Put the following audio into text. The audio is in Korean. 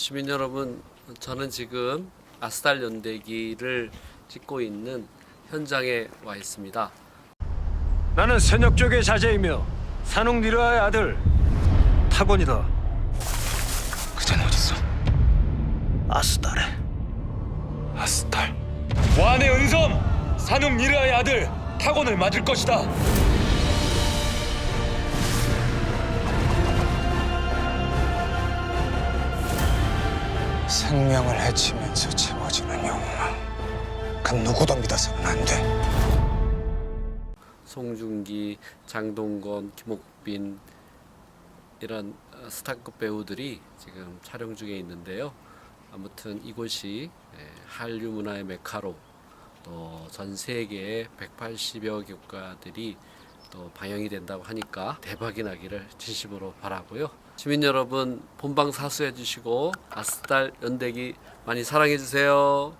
시민 여러분, 저는 지금 아스달 연대기를 찍고 있는 현장에 와 있습니다. 나는 선역 쪽의 자제이며 산웅 니르아의 아들 타곤이다. 그전 어딨어? 아스달에 아스탈 완의 은섬 산웅 니르아의 아들 타곤을 맞을 것이다 생명을 해치면서 채워지는 영웅아 그 누구도 믿어서는 안 돼 송중기, 장동건, 김옥빈 이런 어, 스타급 배우들이 지금 촬영 중에 있는데요. 아무튼 이곳이 예, 한류 문화의 메카로 또 전 세계의 180여 국가들이 또 방영이 된다고 하니까 대박이 나기를 진심으로 바라고요. 시민 여러분 본방 사수해 주시고 아스달 연대기 많이 사랑해 주세요.